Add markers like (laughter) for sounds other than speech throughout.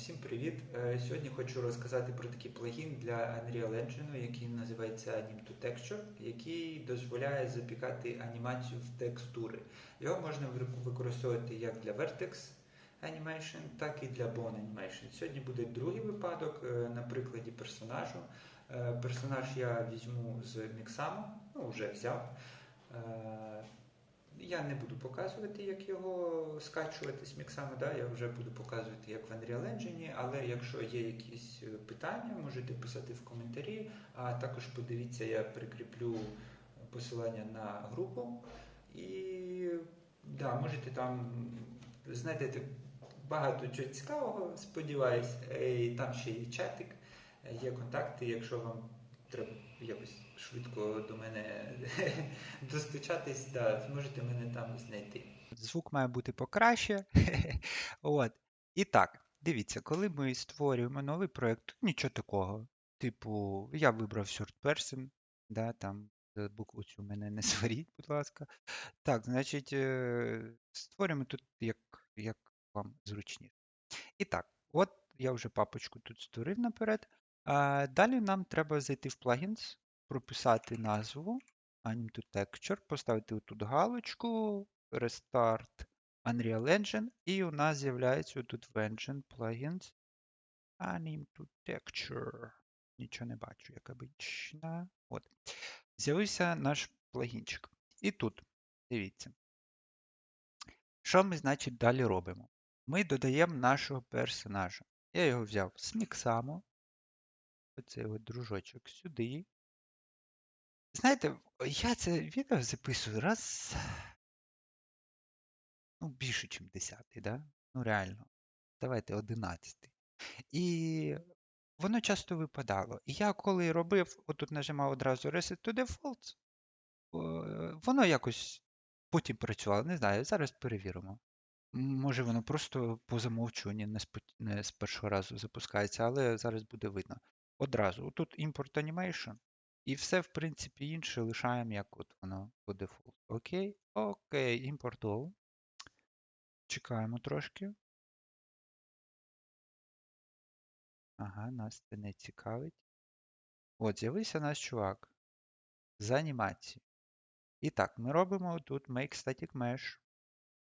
Всім привіт! Е, Сьогодні хочу розказати про такий плагін для Unreal Engine, який називається Anim to Texture, який дозволяє запікати анімацію в текстури. Його можна використовувати як для Vertex Animation, так і для Bone Animation. Сьогодні буде другий випадок е, на прикладі персонажу. Е, Персонаж я візьму з Mixamo, ну вже взяв. Я не буду показувати, як його скачувати з міксами, да? я вже буду показувати, як в Unreal Engine, але якщо є якісь е, питання, можете писати в коментарі, а також подивіться, я прикріплю посилання на групу. І да, можете там знайдете багато чого цікавого, сподіваюсь. Е, І там ще є чатик, е, є контакти, якщо вам треба якось швидко до мене (laughs) достучатись, да, зможете мене там знайти. Звук має бути покраще. (laughs) От. І так, дивіться, коли ми створюємо новий проєкт, тут нічого такого. Типу, я вибрав short person, да, там е, букву цю мене не (laughs) сваріть, будь ласка. Так, значить, е, створюємо тут як, як вам зручніше. І так, от я вже папочку тут створив наперед. А, далі нам треба зайти в плагінс, прописати назву Anim to Texture, поставити тут галочку, Restart Unreal Engine, і у нас з'являється тут в Engine Plugins Anim to Texture. Нічого не бачу, як обично. От. З'явився наш плагінчик. І тут, дивіться. Що ми, значить, далі робимо? Ми додаємо нашого персонажа. Я його взяв з Mixamo. Оцей от дружочок сюди. Знаєте, я це відео записую раз. Ну, більше, ніж 10, да? Ну, реально. Давайте 11. І воно часто випадало. І я коли робив, отут нажимав одразу Reset to Default, воно якось потім працювало. Не знаю, зараз перевіримо. Може, воно просто по замовчуванню не з, пот- не з першого разу запускається, але зараз буде видно. Одразу. Тут Import Animation. І все, в принципі, інше лишаємо, як от воно по дефолту. Окей? Окей, Import All. Чекаємо трошки. Ага, нас це не цікавить. От, з'явився наш чувак з анімації. І так, ми робимо тут Make Static Mesh.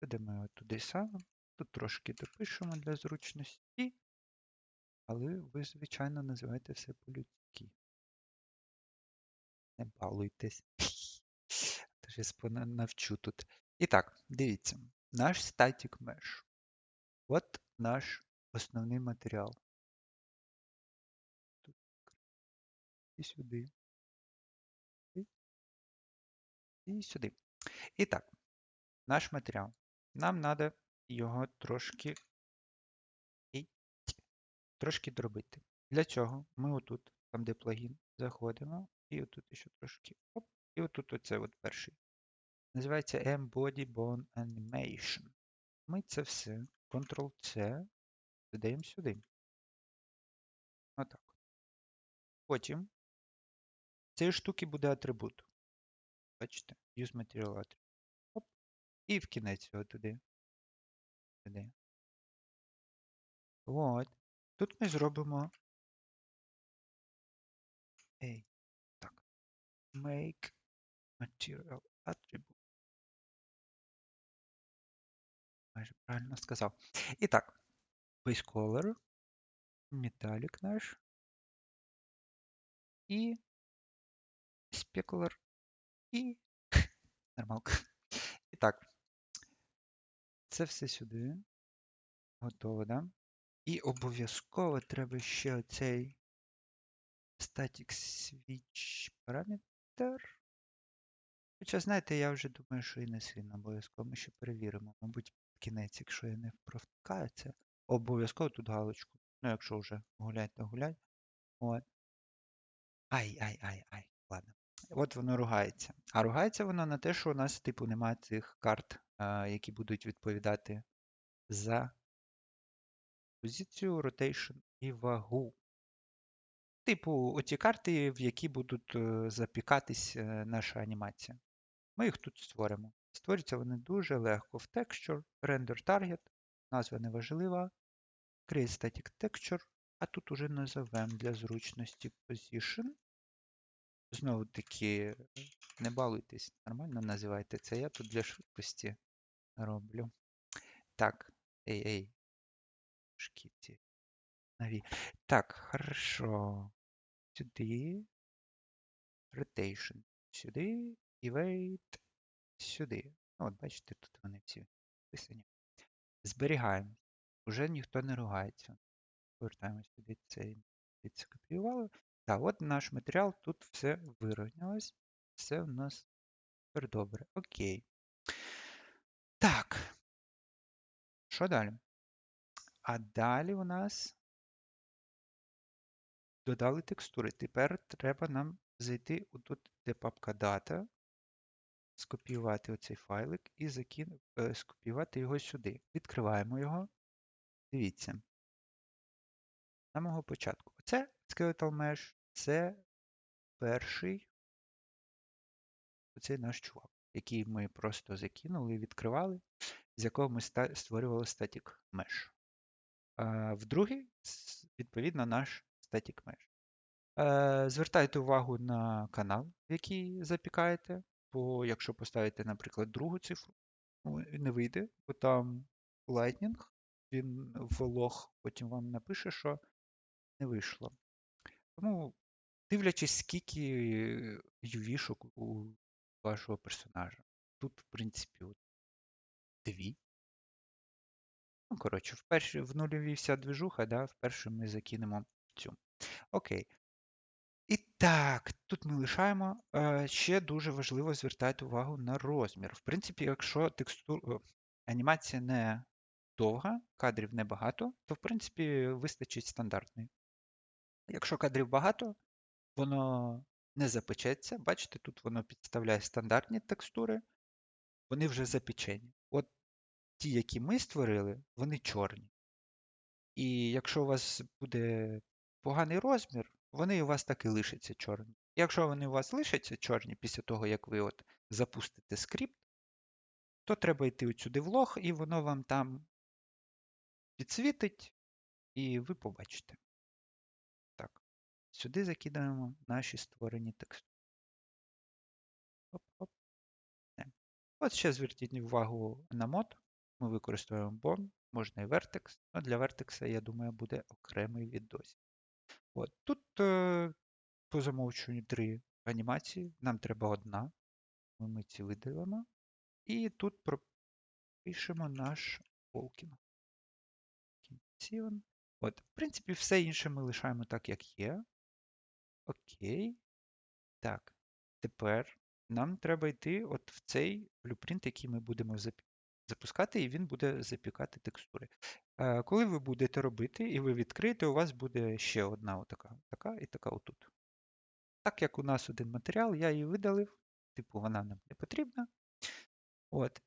Ведемо його туди саме. Тут трошки допишемо для зручності. Але ви, звичайно, називаєте все по-людськи. Не балуйтесь. (laughs) Тож я навчу тут. І так, дивіться, наш static mesh. От наш основний матеріал. Тут. І сюди. І- сюди. І так, наш матеріал. Нам треба його трошки трошки дробити. Для цього ми отут, там де плагін, заходимо, і отут ще трошки. Оп, і отут оце от перший. Називається Embody Bone Animation. Ми це все Ctrl-C додаємо сюди. Отак. Потім цієї штуки буде атрибут. Бачите? Use Material Attribute. Оп. І в кінець його туди. Туди. От. Тут ми зробимо. Ей. Так. Make Material Attribute. Майже правильно сказав. І так. Base Color. Metallic наш. І Specular. І (laughs) нормалка. І так. Це все сюди. Готово, да? І обов'язково треба ще оцей static switch параметр. Хоча, знаєте, я вже думаю, що і не сильно обов'язково. Ми ще перевіримо. Мабуть, кінець, якщо я не впровкаю це, обов'язково тут галочку. Ну, якщо вже гулять, то гулять. От. Ай, ай, ай, ай. Ладно. От воно ругається. А ругається воно на те, що у нас, типу, немає цих карт, які будуть відповідати за позицію, rotation і вагу. Типу, оті карти, в які будуть е, запікатись е, наша анімація. Ми їх тут створимо. Створюються вони дуже легко в Texture, Render Target, назва не важлива. create static texture, а тут уже назовемо для зручності position. Знову таки, не балуйтесь, нормально називайте це. Я тут для швидкості роблю. Так, ей, ей. Шкіті. Нові. Так, хорошо. Сюди. Rotation. Сюди. Wait. Сюди. Ну, От, бачите, тут вони всі вписані. Зберігаємо. Уже ніхто не ругається. Повертаємо сюди це копіювали. Так, от наш матеріал, тут все вирівнялось. Все в нас добре. Окей. Так. Що далі? А далі у нас додали текстури. Тепер треба нам зайти тут, де папка дата, скопіювати оцей файлик і закину, е, скопіювати його сюди. Відкриваємо його. Дивіться. З самого початку. Оце Skeletal Mesh, це перший оцей наш чувак, який ми просто закинули і відкривали, з якого ми створювали Static Mesh. В другий, відповідно, наш Static Mesh. Е, Звертайте увагу на канал, який запікаєте, бо якщо поставите, наприклад, другу цифру, ну, не вийде, бо там Lightning, він в лог потім вам напише, що не вийшло. Тому, дивлячись, скільки UV-шок у вашого персонажа. Тут, в принципі, дві. Ну, коротше, в, перші, в нульовій вся движуха, да, в першу ми закинемо цю. Окей. І так, тут ми лишаємо. Е, Ще дуже важливо звертати увагу на розмір. В принципі, якщо текстур... анімація не довга, кадрів небагато, то в принципі вистачить стандартний. Якщо кадрів багато, воно не запечеться. Бачите, тут воно підставляє стандартні текстури, вони вже запечені. Ті, які ми створили, вони чорні. І якщо у вас буде поганий розмір, вони у вас так і лишаться чорні. Якщо вони у вас лишаться чорні після того, як ви от запустите скрипт, то треба йти сюди в лог, і воно вам там підсвітить, і ви побачите. Так, сюди закидаємо наші створені текстури. Оп-оп. От ще зверніть увагу на мод. Ми використовуємо Bone, можна і Vertex. але для Vertex, я думаю, буде окремий відос. От. Тут е, по замовчуванню три анімації. Нам треба одна. Ми, ці видалимо. І тут пропишемо наш Волкін. От, в принципі, все інше ми лишаємо так, як є. Окей. Так. Тепер нам треба йти от в цей блюпринт, який ми будемо запускати, і він буде запікати текстури. Е, Коли ви будете робити і ви відкриєте, у вас буде ще одна отака, така і така отут. Так як у нас один матеріал, я її видалив, типу вона нам не потрібна. От.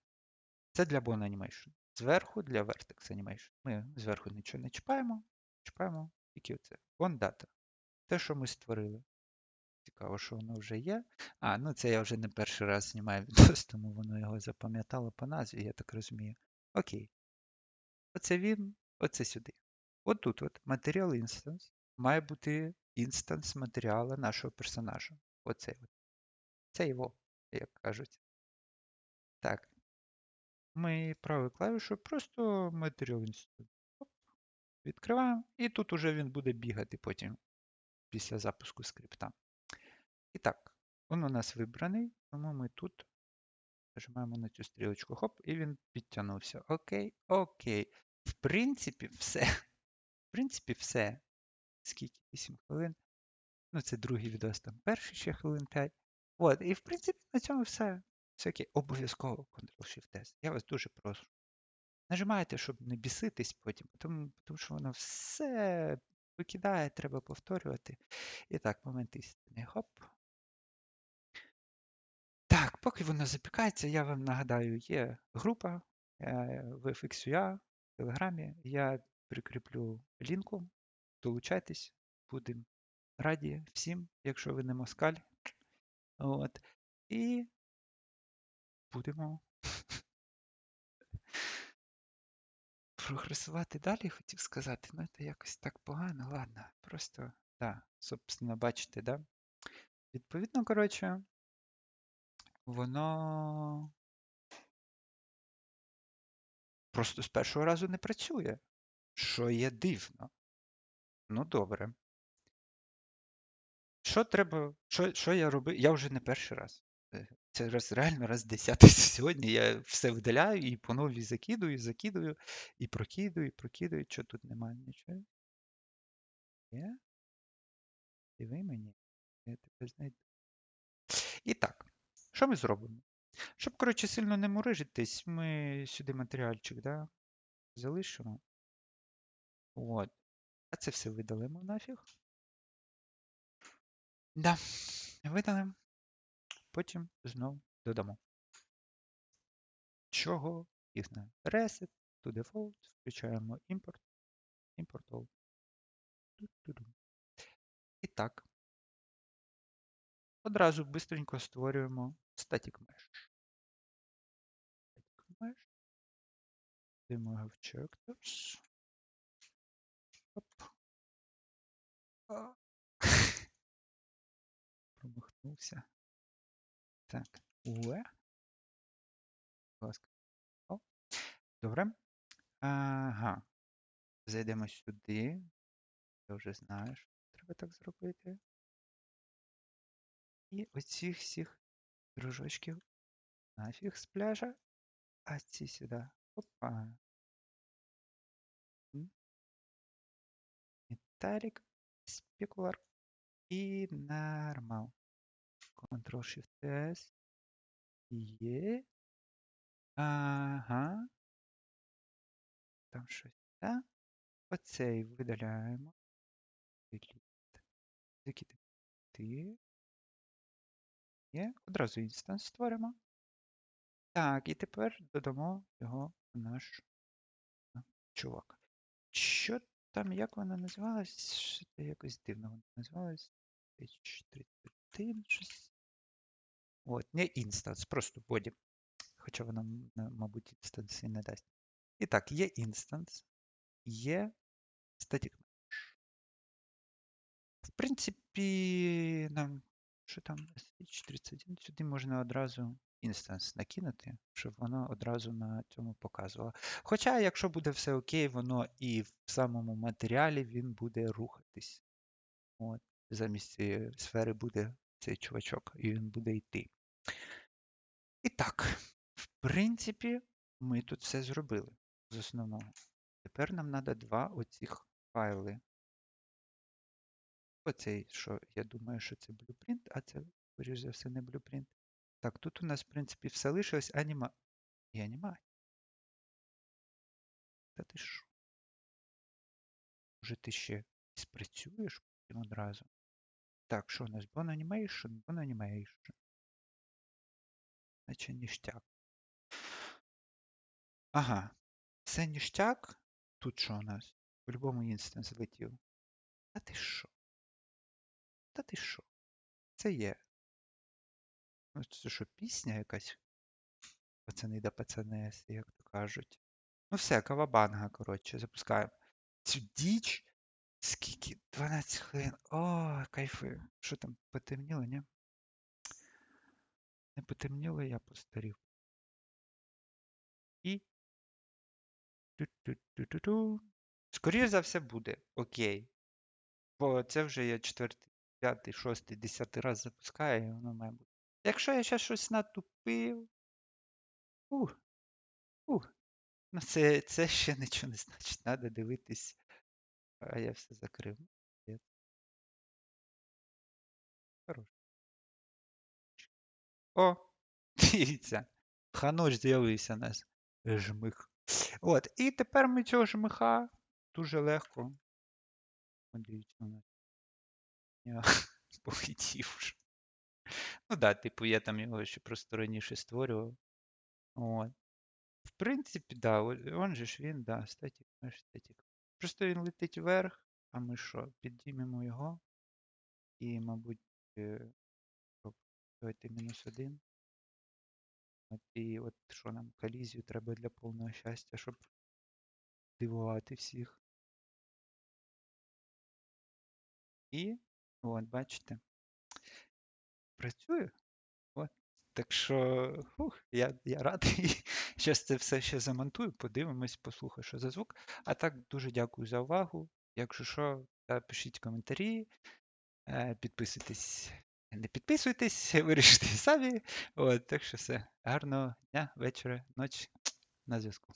Це для Bone Animation. Зверху для Vertex Animation. Ми зверху нічого не чіпаємо, чіпаємо тільки оце. Bone Data. Те, що ми створили. Цікаво, що воно вже є. А, ну це я вже не перший раз знімаю відос, (laughs) тому воно його запам'ятало по назві, я так розумію. Окей. Оце він, оце сюди. От тут от матеріал інстанс. Має бути інстанс матеріалу нашого персонажа. Оцей от. Це його, як кажуть. Так. Ми правою клавішою просто матеріал інстанс. Відкриваємо. І тут уже він буде бігати потім після запуску скрипта. І так, він у нас вибраний, тому ми тут нажимаємо на цю стрілочку, хоп, і він підтягнувся. Окей, окей. В принципі, все. В принципі, все. Скільки? 8 хвилин. Ну, це другий відос, там перший ще хвилин 5. От, і в принципі на цьому все. Все окей. Обов'язково Ctrl-Shift-S. Я вас дуже прошу. Нажимайте, щоб не біситись потім, тому, тому що воно все викидає, треба повторювати. І так, момент істини. Хоп. Поки воно запікається, я вам нагадаю, є група е, в FXUA, в Телеграмі. Я прикріплю лінку. Долучайтесь, будемо раді всім, якщо ви не москаль. От. І будемо прогресувати далі, хотів сказати, ну це якось так погано, ладно. Просто, да, собственно, бачите, да? Відповідно, коротше, воно просто з першого разу не працює, що є дивно. Ну, добре. Що треба, що, що я робив? Я вже не перший раз. Е, Це раз реально раз десятий (laughs) сьогодні. Я все видаляю і по новій закидую, закидую, і прокидую, і прокидую. Що тут немає нічого? Є? Диви мені. Я тебе знайду. І так, що ми зробимо? Щоб, коротше, сильно не мурижитись, ми сюди матеріальчик, да? Залишимо. От. А це все видалимо нафіг. Да, видалимо. Потім знову додамо. Чого їх не reset to default, включаємо import, import all. І так. Одразу бистренько створюємо static mesh. Static mesh. Йдемо в characters. Оп. (laughs) Промахнувся. Так, UE. Будь ласка. О, добре. Ага. Зайдемо сюди. Я вже знаю, що треба так зробити. І оцих всіх дружочків нафіг з пляжа. А ці сюди. Опа. Металік, спекуляр і нормал. Ctrl-Shift-S. Є. Ага. Там щось. Да? Оцей видаляємо. Закидати. Є. Одразу інстанс створимо. Так, і тепер додамо його наш чувак. Що там, як вона називалась? Це якось дивно вона називалась? H31, щось. От, не інстанс, просто боді. Хоча вона, мабуть, інстанси не дасть. І так, є інстанс, є static. В принципі, нам що там SH31, сюди можна одразу інстанс накинути, щоб воно одразу на цьому показувало. Хоча, якщо буде все окей, воно і в самому матеріалі він буде рухатись. От, замість цієї сфери буде цей чувачок, і він буде йти. І так, в принципі, ми тут все зробили з основного. Тепер нам треба два оцих файли. Оцей, що я думаю, що це blueprint, а це, скоріш за все, не blueprint. Так, тут у нас, в принципі, все лишилось аніма. І анімація. Та ти що? Може ти ще спрацюєш потім одразу? Так, що у нас? Bone Animation, Bone Animation. Наче ніштяк. Ага. Це ніштяк. Тут що у нас? По-любому інстанс злетів. Та ти що? Та ти що? Це є. Це що, пісня якась? Пацани да пацанеси, як то кажуть. Ну все, кавабанга, коротше, запускаємо. Цю діч. Скільки? 12 хвилин. О, кайфи. Що там, потемніло, ні? Не потемніло, я постарів. І. Ту-ту-ту-ту-ту. Скоріше за все буде. Окей. Бо це вже я четвертий, п'ятий, шостий, десятий раз запускаю, і воно має бути. Якщо я ще щось натупив. Ух. Ух. Ну, це, це ще нічого не значить. Треба дивитись. А я все закрив. Хорош. О! (laughs) Дивіться. Ханоч з'явився у нас. Жмих. От. І тепер ми цього жмиха дуже легко. Дивіться, у нас. (laughs) Полетів вже. Ну да, типу, я там його ще просто раніше створював. От. В принципі, да, он же ж він, да, статік, наш статік. Просто він летить вверх, а ми що, підіймемо його. І, мабуть, е, давайте мінус один. От, і от що нам колізію треба для повного щастя, щоб дивувати всіх. І, от, бачите, працює. От. Так що, фух, я, я радий. (laughs) Зараз це все ще замонтую, подивимось, послухаю, що за звук. А так, дуже дякую за увагу. Якщо що, пишіть коментарі, е, підписуйтесь. Не підписуйтесь, (laughs) вирішите самі. От, так що все. Гарного дня, вечора, ночі. (tsk) На зв'язку.